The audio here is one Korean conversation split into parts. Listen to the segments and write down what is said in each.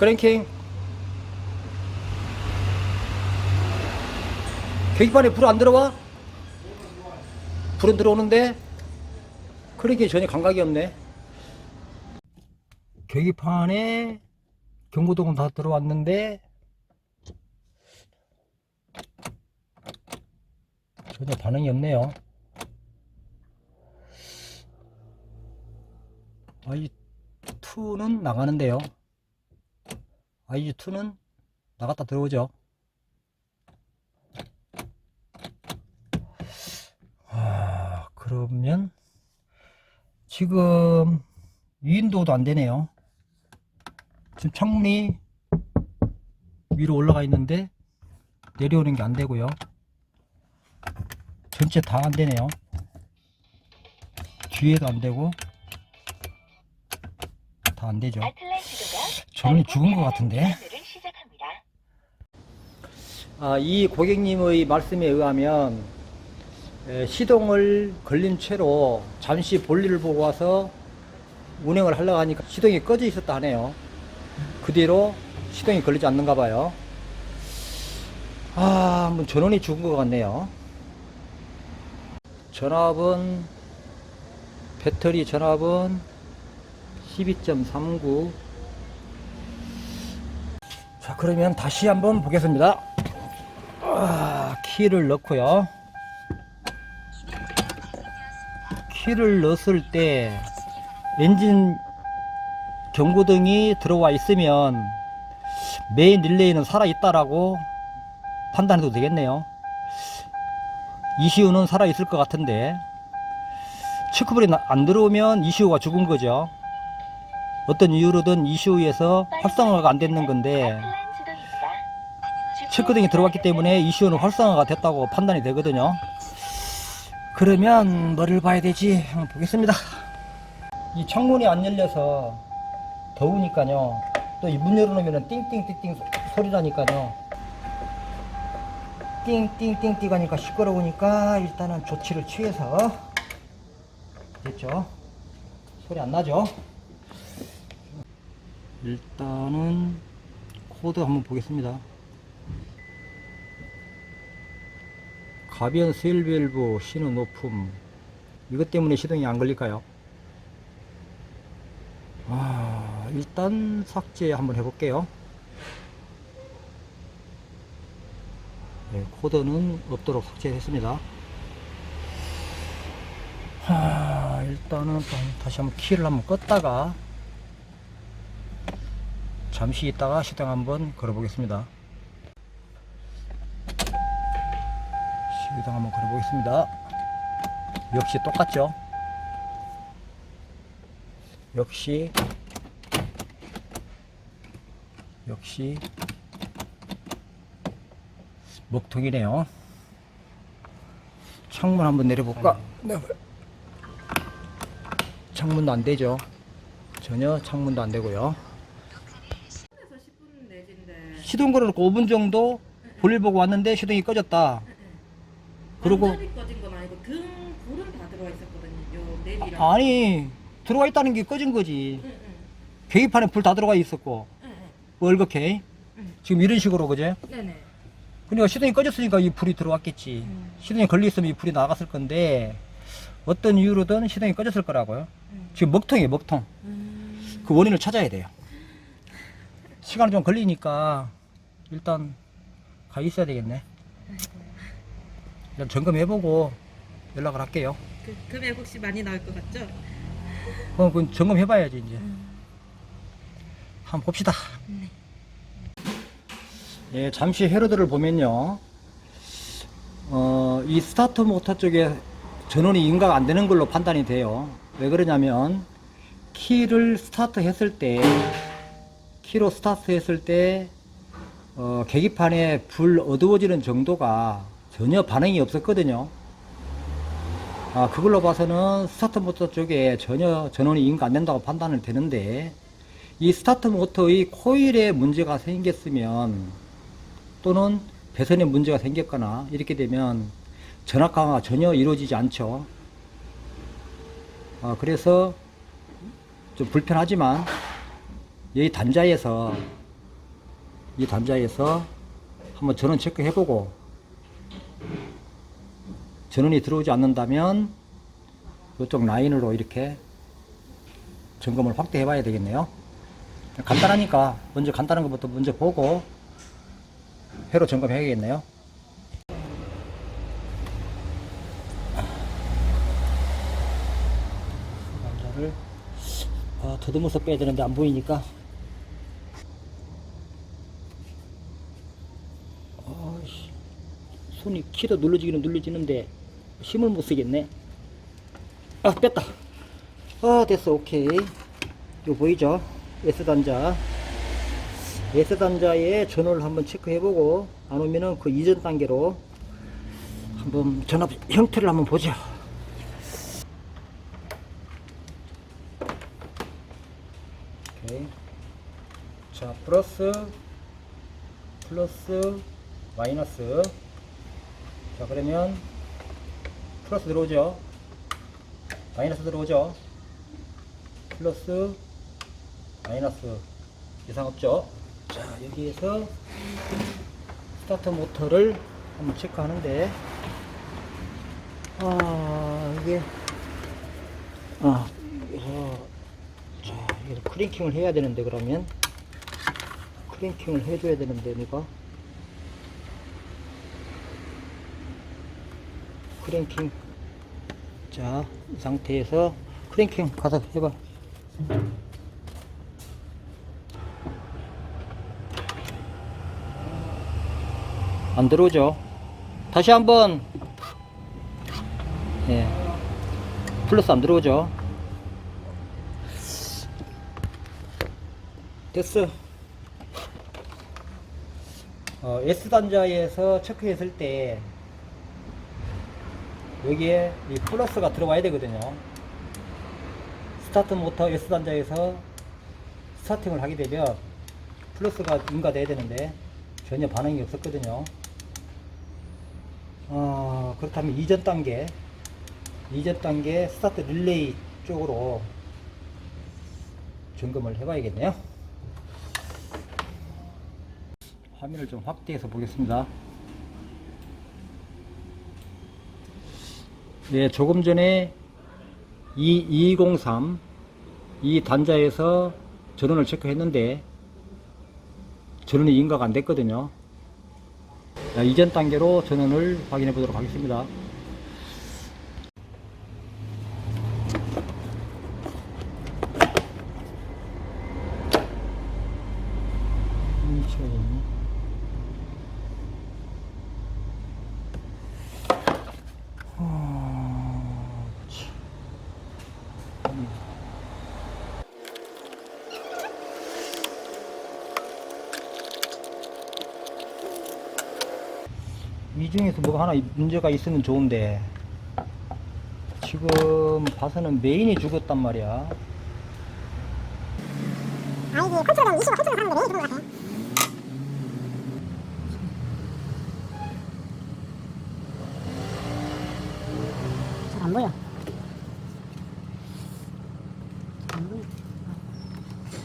크랭킹. 계기판에 불 안 들어와? 불은 들어오는데? 크랭킹 전혀 감각이 없네. 계기판에 경고등은 다 들어왔는데? 전혀 반응이 없네요. i2는 나가는데요 i2는 나갔다 들어오죠. 아 그러면 지금 위인도도 안 되네요. 지금 창문이 위로 올라가 있는데 내려오는 게 안 되고요. 전체 다 안 되네요. 뒤에도 안 되고 다 안 되죠 저는 죽은 것 같은데 아, 이 고객님의 말씀에 의하면 에, 시동을 걸린 채로 잠시 볼일을 보고 와서 운행을 하려고 하니까 시동이 꺼져 있었다 하네요. 그 뒤로 시동이 걸리지 않는가 봐요. 아, 뭐 전원이 죽은 것 같네요. 전압은 배터리 전압은 12.39. 자, 그러면 다시 한번 보겠습니다. 아, 키를 넣고요. 키를 넣었을 때 엔진 경고등이 들어와 있으면 메인 릴레이는 살아 있다라고 판단해도 되겠네요. ECU는 살아 있을 것 같은데 체크볼이 나- 안 들어오면 ECU가 죽은 거죠. 어떤 이유로든 ECU에서 활성화가 안 됐는 건데 체크등이 들어왔기 때문에 ECU는 활성화가 됐다고 판단이 되거든요. 그러면 뭐를 봐야 되지? 한번 보겠습니다. 이 창문이 안 열려서 더우니까요. 또 이 문 열어놓으면 띵띵띵띵 소- 소리 나니까요. 띵띵띵띵 하니까 시끄러우니까 일단은 조치를 취해서 됐죠? 소리 안 나죠? 일단은 코드 한번 보겠습니다. 가변 세일 밸브 신호 높음 이것 때문에 시동이 안 걸릴까요? 아, 일단 삭제 한번 해볼게요. 네, 코드는 없도록 삭제했습니다. 하, 일단은 또 다시 한번 키를 한번 껐다가 잠시 있다가 시동 한번 걸어보겠습니다. 시동 한번 걸어보겠습니다. 역시 똑같죠? 역시 역시 먹통이네요. 창문 한번 내려볼까? 네. 창문도 안 되죠. 전혀 창문도 안 되고요. 10분 내진데 시동 걸어놓고 5분 정도 볼일 보고 왔는데 시동이 꺼졌다. 그리고 완전히 꺼진 건 아니고 등 불은 다 들어와 있었거든요. 요 내비랑. 아니 들어와 있다는 게 꺼진 거지. 응, 응, 계기판에 불 다 들어가 있었고 응, 응. 월급케 지금 이런 식으로 그제? 네네. 그러니까 시동이 꺼졌으니까 이 불이 들어왔겠지. 음. 시동이 걸려 있으면 이 불이 나갔을 건데 어떤 이유로든 시동이 꺼졌을 거라고요. 음. 지금 먹통이에요, 먹통. 음. 그 원인을 찾아야 돼요. 시간이 좀 걸리니까 일단 가 있어야 되겠네. 일단 점검해보고 연락을 할게요. 그 금액 혹시 많이 나올 것 같죠? 그럼 그 점검해봐야지 이제. 음. 한번 봅시다. 네. 예, 잠시 헤로드를 보면요. 어, 이 스타트 모터 쪽에 전원이 인가가 안 되는 걸로 판단이 돼요. 왜 그러냐면, 키를 스타트 했을 때, 키로 스타트 했을 때, 어, 계기판에 불 어두워지는 정도가 전혀 반응이 없었거든요. 아, 그걸로 봐서는 스타트 모터 쪽에 전혀 전원이 인가 안 된다고 판단을 되는데, 이 스타트 모터의 코일에 문제가 생겼으면 또는 배선에 문제가 생겼거나 이렇게 되면 전압 강화가 전혀 이루어지지 않죠. 아, 그래서 좀 불편하지만 여기 단자에서 이 단자에서 한번 전원 체크해보고 전원이 들어오지 않는다면 이쪽 라인으로 이렇게 점검을 확대해 봐야 되겠네요. 간단하니까 먼저 간단한 것부터 먼저 보고 회로 점검해야겠네요. 남자를 아, 더듬어서 빼야 되는데 안 보이니까 아이씨, 손이 키도 눌러지기는 눌러지는데 힘을 못 쓰겠네. 아 뺐다. 아 됐어. 오케이. 이거 보이죠? S 단자. S 단자의 전원을 한번 체크해보고 안 오면은 그 이전 단계로 한번 전압 형태를 한번 보죠. 오케이. 자 플러스 플러스 마이너스 자 그러면 플러스 들어오죠? 마이너스 들어오죠? 플러스 마이너스 이상 없죠? 자 여기에서 스타트 모터를 한번 체크하는데 아 이게 아 그래서 자 여기서 크랭킹을 해야 되는데 그러면 크랭킹을 해줘야 되는데 내가 크랭킹. 자 이 상태에서 크랭킹 가서 해봐. 안 들어오죠? 다시 한번. 예. 플러스 안 들어오죠? 됐어. 어, S단자에서 체크했을 때 여기에 이 플러스가 들어와야 되거든요. 스타트 모터 S단자에서 스타팅을 하게 되면 플러스가 인가돼야 되는데 전혀 반응이 없었거든요. 어, 그렇다면 이전 단계, 이전 단계 스타트 릴레이 쪽으로 점검을 해봐야겠네요. 화면을 좀 확대해서 보겠습니다. 네, 조금 전에 2203 이 단자에서 전원을 체크했는데 전원이 인가가 안 됐거든요. 자, 이전 단계로 전원을 확인해 보도록 하겠습니다. 이 중에서 뭐가 하나 문제가 있으면 좋은데 지금 봐서는 메인이 죽었단 말이야 아니지 컨트롤은 25 컨트롤 하는데 왜 그런 것 같아? 잘 안 보여. 잘안 보여.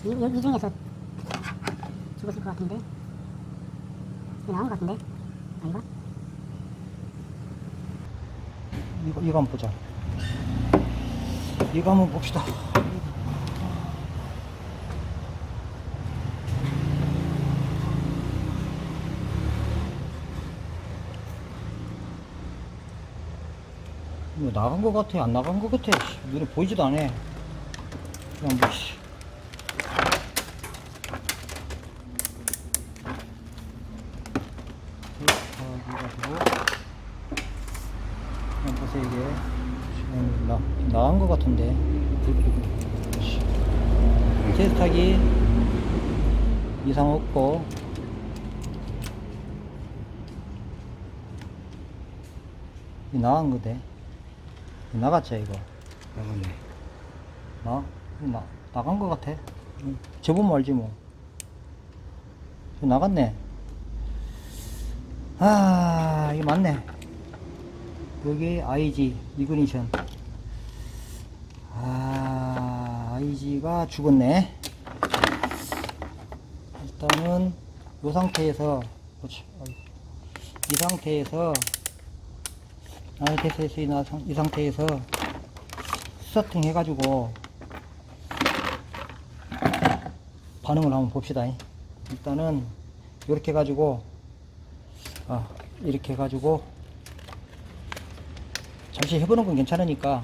이, 여기 이 중에서 죽었을 것 같은데. 이거 나온 것 같은데. 아닌가? 이거, 한번 보자. 이거 한번 봅시다. 이거 나간 것 같아 안 나간 것 같아. 씨, 눈에 보이지도 않아. 그냥 뭐 씨. 테이프하기 가지고 그냥 보세요 이게 지금 나, 나간 것 같은데 씨. 테스트하기 이상 없고. 이 나간 거대. 이 나갔죠 이거? 나가네. 나? 나 나간 것 같아. 응. 재보면 알지 뭐 나갔네. 아 이게 맞네. 여기 IG 이그니션 아 IG가 죽었네 일단은 이 상태에서. 이 상태에서 아 됐어 이, 상태에서 스타팅 해가지고 반응을 한번 봅시다 일단은 이렇게 해가지고 아 이렇게 해가지고 잠시 해보는 건 괜찮으니까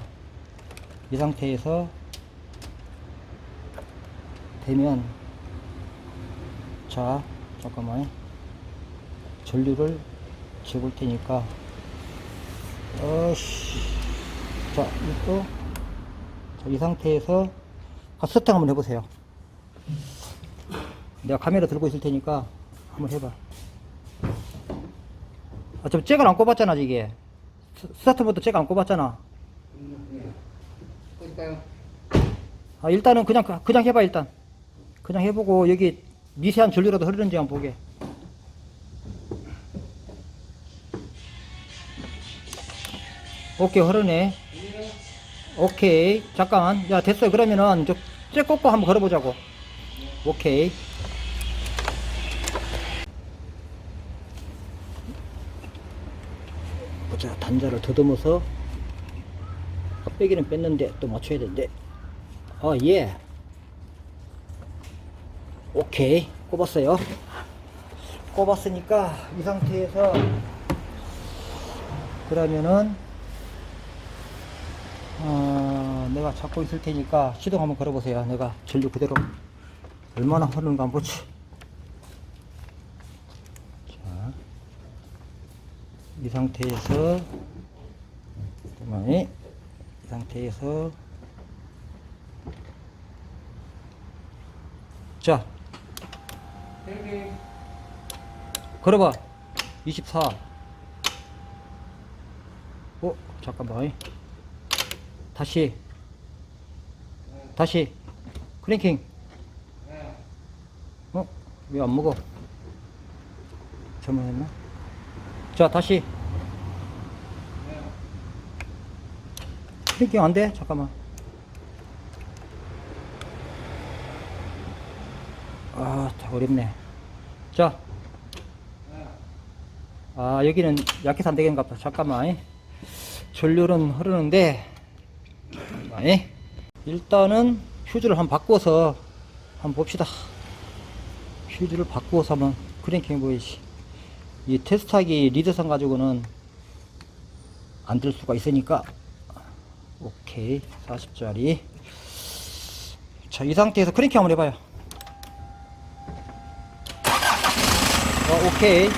이 상태에서 되면 자 잠깐만. 전류를 재볼 테니까. 어씨. 자 이거 자, 이 상태에서 아, 스팅 한번 해보세요. 내가 카메라 들고 있을 테니까 한번 해봐. 아, 저 잭을 안 꼽았잖아 이게. 스- 스타트부터 잭 안 꼽았잖아. 아 일단은 그냥 그냥 해봐 일단 그냥 해보고 여기 미세한 전류라도 흐르는지 한번 보게. 오케이 흐르네. 오케이. 잠깐 야 됐어요. 그러면은 저잭 꽂고 한번 걸어보자고. 오케이. 보자. 단자를 더듬어서 빼기는 뺐는데 또 맞춰야 되는데 아예 오케이. 꼽았어요. 꼽았으니까 이 상태에서 그러면은 어, 내가 잡고 있을 테니까 시동 한번 걸어보세요. 내가 전류 그대로 얼마나 흐르는가 한번 보지. 자, 이 상태에서. 이 상태에서. 자 걸어봐. 24 어? 잠깐만. 다시. 다시. 크랭킹. 어? 왜 안 먹어? 잘못했나? 자 다시. 크랭킹 안 돼? 잠깐만 아, 다 어렵네. 자. 아, 여기는 약해서 안 되겠는가 보다. 잠깐만. 전류는 흐르는데. 일단은 휴즈를 한번 바꿔서 한번 봅시다. 휴즈를 바꾸어서 한번 크랭킹 보이지. 이 테스트하기 리드선 가지고는 안들 수가 있으니까. 오케이. 40짜리. 자, 이 상태에서 크랭킹 한번 해봐요. 어, 오케이.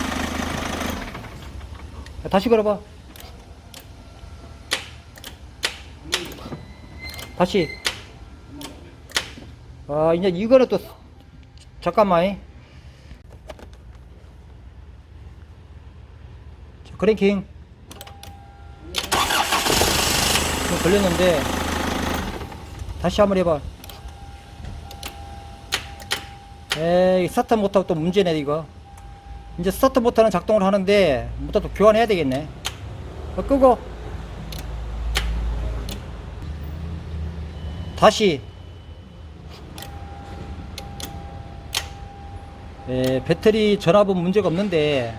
자, 다시 걸어봐. 다시. 아, 이제 이거는 또, 잠깐만. 자, 크랭킹. 좀 걸렸는데, 다시 한번 해봐. 에이, 스타트 못하고 또 문제네, 이거. 이제 스타트 모터는 작동을 하는데 모터 또 교환해야 되겠네. 어, 끄고. 다시. 에, 배터리 전압은 문제가 없는데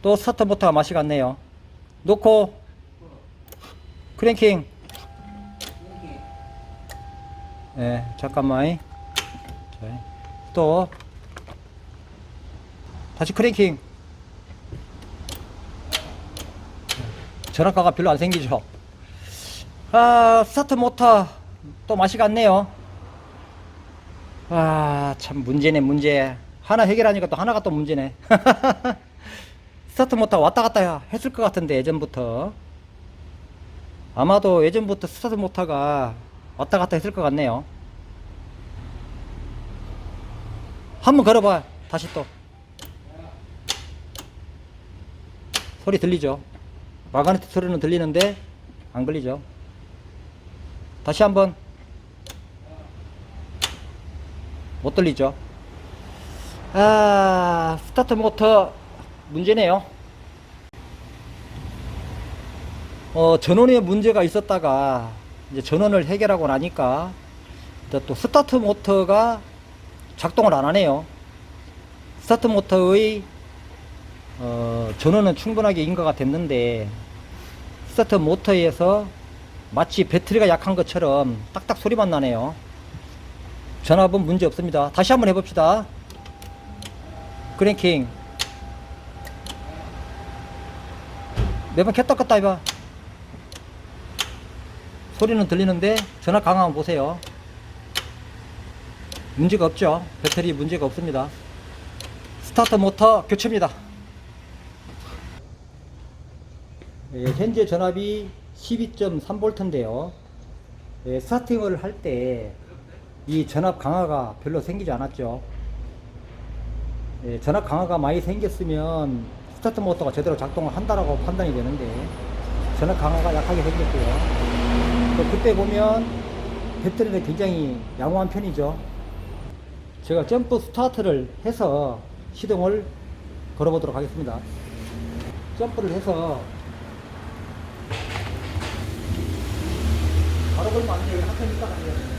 또 스타트 모터가 맛이 갔네요. 놓고. 크랭킹. 예, 잠깐만. 자, 또 다시 크랭킹. 전압가가 별로 안 생기죠. 아 스타트 모터 또 맛이 갔네요. 아 참 문제네 문제. 하나 해결하니까 또 하나가 또 문제네. 스타트 모터 왔다 갔다 했을 것 같은데 예전부터. 아마도 예전부터 스타트 모터가 왔다 갔다 했을 것 같네요. 한번 걸어봐 다시 또 소리 들리죠? 마그네틱 소리는 들리는데 안 걸리죠? 다시 한번 못 들리죠? 아 스타트 모터 문제네요 어 전원에 문제가 있었다가 이제 전원을 해결하고 나니까 또 스타트 모터가 작동을 안 하네요 스타트 모터의 어, 전원은 충분하게 인가가 됐는데 스타트 모터에서 마치 배터리가 약한 것처럼 딱딱 소리만 나네요. 전압은 문제 없습니다. 다시 한번 해봅시다. 크랭킹. 매번 켰다 껐다 해봐. 소리는 들리는데 전압 강화 한번 보세요. 문제가 없죠. 배터리 문제가 없습니다. 스타트 모터 교체입니다. 예, 현재 전압이 12.3V인데요. 예, 스타팅을 할 때 이 전압 강화가 별로 생기지 않았죠. 예, 전압 강화가 많이 생겼으면 스타트 모터가 제대로 작동을 한다라고 판단이 되는데 전압 강화가 약하게 생겼고요. 또 그때 보면 배터리는 굉장히 양호한 편이죠. 제가 점프 스타트를 해서 시동을 걸어보도록 하겠습니다. 점프를 해서 걸면 안 돼요. 있다가 안 돼요.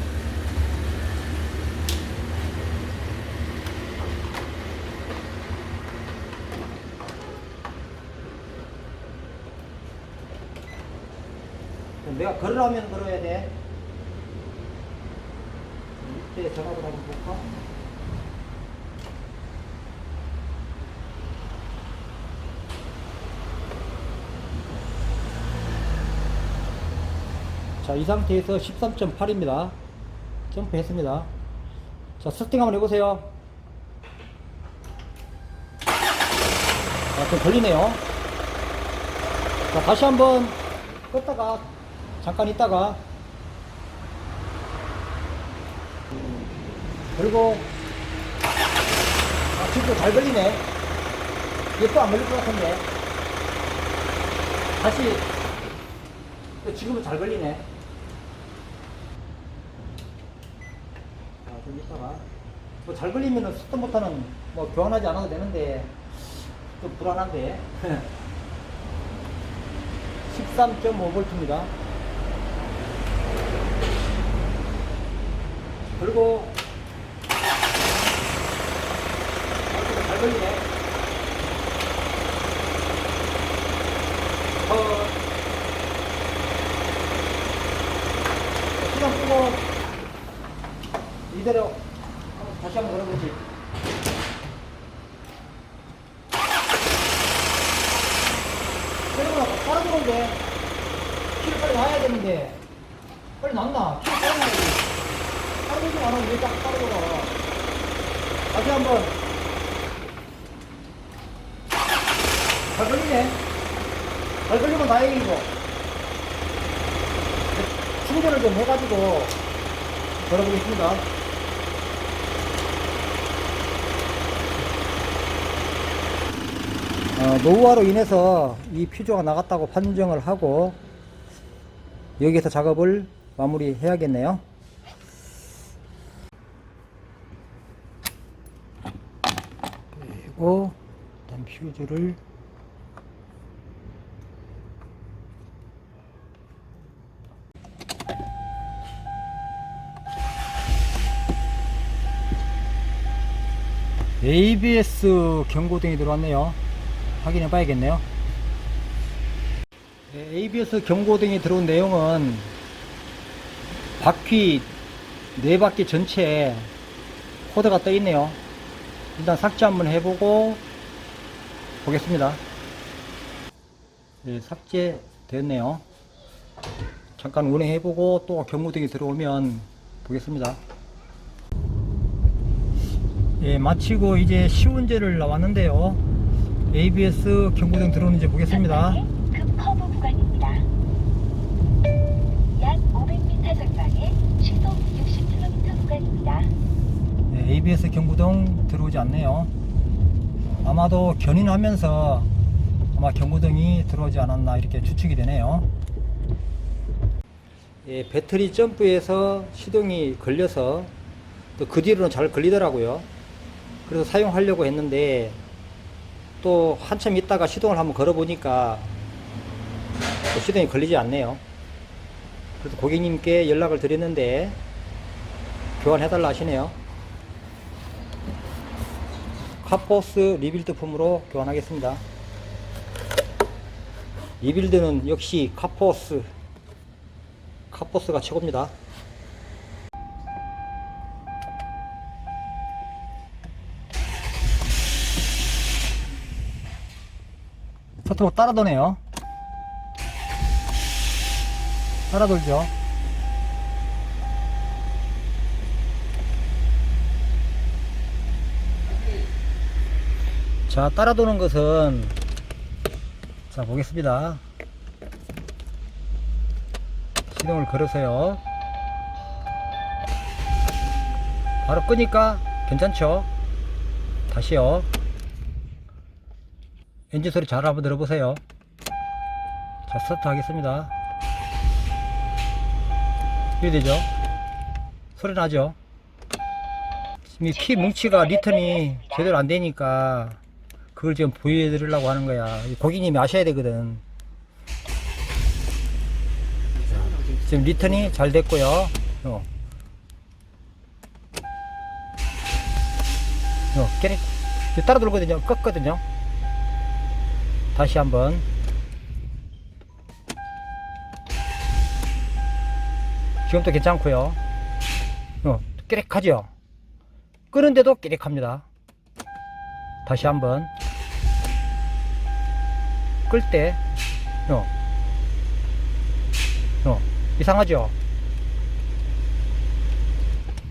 내가 걸으라면 걸어야 돼. 이때 전화를 한번 볼까? 자, 이 상태에서 13.8입니다. 점프했습니다. 자, 세팅 한번 해보세요. 아, 좀 걸리네요. 자, 다시 한번 껐다가, 잠깐 있다가, 그리고, 아, 지금 잘 걸리네. 이게 또안 걸릴 것 같은데. 다시, 지금은 잘 걸리네. 자, 좀 이따가. 뭐 잘 걸리면은 스톱부터는 뭐 교환하지 않아도 되는데, 좀 불안한데. 13.5V입니다. 그리고, 아, 잘 걸리네. 어, 이대로 다시 한번 걸어보지. 그러면 빠르 들어오는데 키를 빨리 놔야 되는데 빨리 놨나? 키를 빨리 놔야지. 빠르 들지 안 하고 왜 자꾸 빠르 돌아? 다시 한번 잘 걸리네. 잘 걸리면 다행이고. 충전을 좀 해가지고 걸어보겠습니다. 어, 노후화로 인해서 이 퓨즈가 나갔다고 판정을 하고 여기서 작업을 마무리 해야겠네요. 그리고 일단 퓨즈를 ABS 경고등이 들어왔네요. 확인해 봐야겠네요. 네, ABS 경고등이 들어온 내용은 바퀴 네 바퀴 전체에 코드가 떠 있네요. 일단 삭제 한번 해보고 보겠습니다. 네, 삭제 됐네요. 잠깐 운행해보고 또 경고등이 들어오면 보겠습니다. 예, 마치고 이제 시운제를 나왔는데요. ABS 경고등 들어오는지 보겠습니다. 급 커브 구간입니다. 약 500m 전방에 시속 60km 구간입니다. 네, ABS 경고등 들어오지 않네요. 아마도 견인하면서 아마 경고등이 들어오지 않았나 이렇게 추측이 되네요. 예, 배터리 점프에서 시동이 걸려서 또 그 뒤로는 잘 걸리더라고요. 그래서 사용하려고 했는데 또 한참 있다가 시동을 한번 걸어보니까 또 시동이 걸리지 않네요. 그래서 고객님께 연락을 드렸는데 교환해달라 하시네요. 카포스 리빌드품으로 교환하겠습니다. 리빌드는 역시 카포스 카포스가 최고입니다. 서트가 따라 도네요. 따라 돌죠. 자, 따라 도는 것은 자, 보겠습니다. 시동을 걸으세요. 바로 끄니까 괜찮죠? 다시요. 엔진 소리 잘 한번 들어보세요. 자, 스타트 하겠습니다. 이래 되죠? 소리 나죠? 지금 이키 뭉치가 리턴이 제대로 안 되니까 그걸 지금 보여드리려고 하는 거야. 이 고객님이 아셔야 되거든. 지금 리턴이 잘 됐고요. 어. 어, 깨리, 이거 따라 돌거든요. 껐거든요. 다시 한번. 지금도 괜찮고요. 어, 깨렉하죠? 끄는데도 깨렉합니다. 다시 한번. 끌 때, 어, 어, 이상하죠?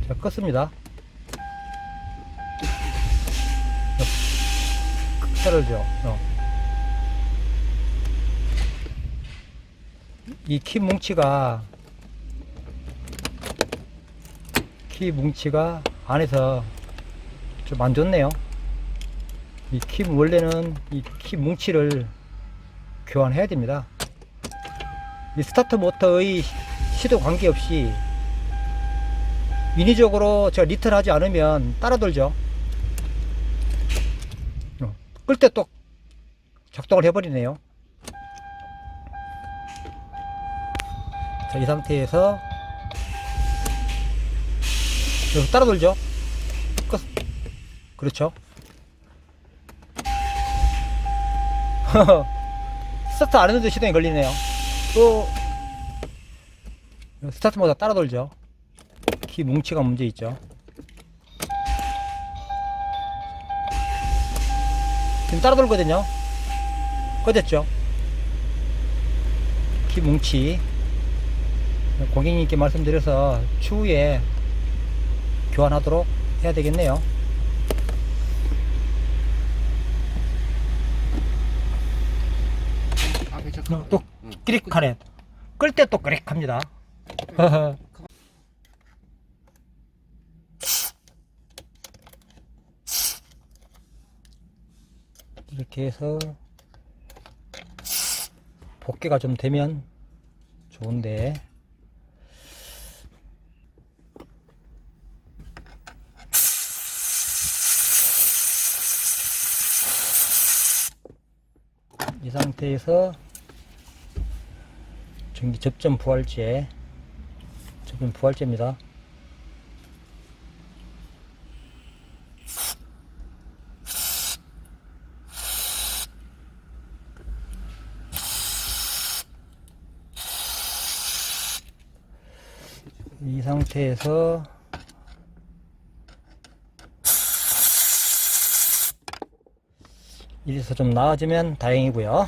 자, 껐습니다. 떨어져. 어. 이 키 뭉치가 키 뭉치가 안에서 좀 안 좋네요. 이 키 원래는 이 키 뭉치를 교환해야 됩니다. 이 스타트 모터의 시도 관계없이 인위적으로 제가 리턴 하지 않으면 따라 돌죠. 어, 끌때 또 작동을 해버리네요. 이 상태에서 여기서 따라 돌죠. 끝. 그렇죠. 스타트 안 했는데 시동이 걸리네요. 또 스타트 모드 따라 돌죠. 키 뭉치가 문제 있죠. 지금 따라 돌거든요. 꺼졌죠. 키 뭉치. 고객님께 말씀드려서 추후에 교환하도록 해야 되겠네요. 앞에 잠깐. 어, 또 끼릭하네. 끌 때또 끼릭합니다. 이렇게 해서 복개가 좀 되면 좋은데 이 상태에서 전기 접점 부활제 접점 부활제입니다. 이 상태에서 이래서 좀 나아지면 다행이고요.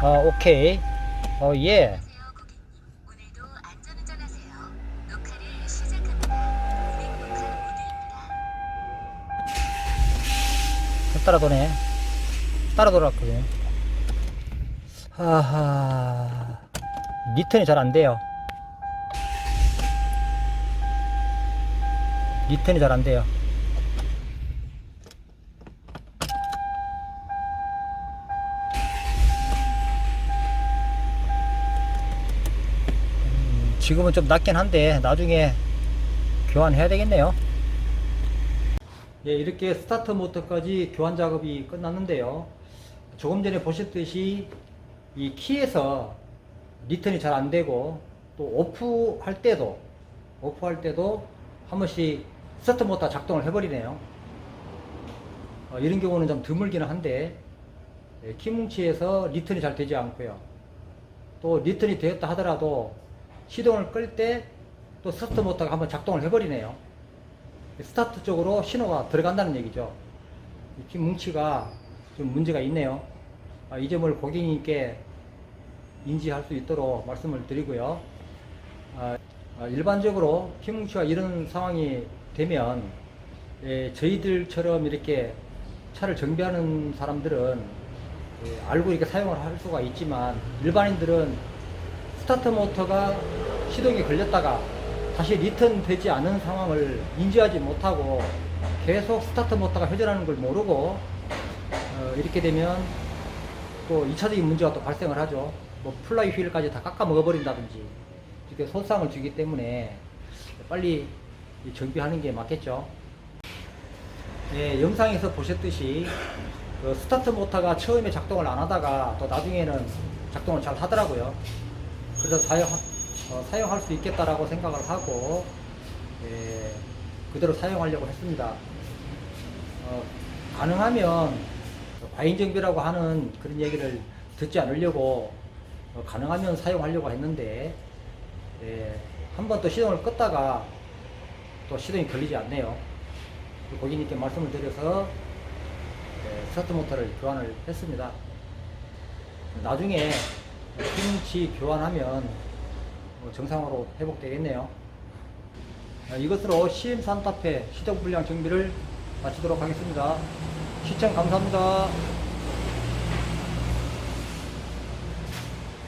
아 오케이 어예. 따라 도네. 따라 돌았거든요. 하하. 리턴이 잘 안 돼요. 리턴이 잘 안 돼요. 음, 지금은 좀 낮긴 한데 나중에 교환해야 되겠네요. 예, 이렇게 스타트 모터까지 교환 작업이 끝났는데요. 조금 전에 보셨듯이 이 키에서 리턴이 잘 안 되고 또 오프 할 때도 오프 할 때도 한 번씩 스타트 모터 작동을 해버리네요. 어, 이런 경우는 좀 드물기는 한데 예, 키뭉치에서 리턴이 잘 되지 않고요. 또 리턴이 되었다 하더라도 시동을 끌 때 또 스타트 모터가 한번 작동을 해버리네요. 스타트 쪽으로 신호가 들어간다는 얘기죠. 이 키뭉치가 좀 문제가 있네요. 아, 이 점을 고객님께 인지할 수 있도록 말씀을 드리고요. 아, 아, 일반적으로 피뭉치가 이런 상황이 되면 예, 저희들처럼 이렇게 차를 정비하는 사람들은 예, 알고 이렇게 사용을 할 수가 있지만 일반인들은 스타트 모터가 시동이 걸렸다가 다시 리턴 되지 않은 상황을 인지하지 못하고 계속 스타트 모터가 회전하는 걸 모르고 어, 이렇게 되면 또 2차적인 문제가 또 발생을 하죠. 뭐 플라이 휠까지 다 깎아 먹어버린다든지 이렇게 손상을 주기 때문에 빨리 이 정비하는 게 맞겠죠. 예, 영상에서 보셨듯이 그 스타트 모터가 처음에 작동을 안 하다가 또 나중에는 작동을 잘 하더라고요. 그래서 사용, 어, 사용할 수 있겠다라고 생각을 하고 예, 그대로 사용하려고 했습니다. 어, 가능하면 과잉정비라고 하는 그런 얘기를 듣지 않으려고 어, 가능하면 사용하려고 했는데 예, 한번 또 시동을 껐다가 또 시동이 걸리지 않네요. 그 고객님께 말씀을 드려서 예, 스타트 모터를 교환을 했습니다. 나중에 피뭉치 교환하면 어, 정상으로 회복되겠네요. 어, 이것으로 CM 산타페 시동 불량 정비를 마치도록 하겠습니다. 시청 감사합니다.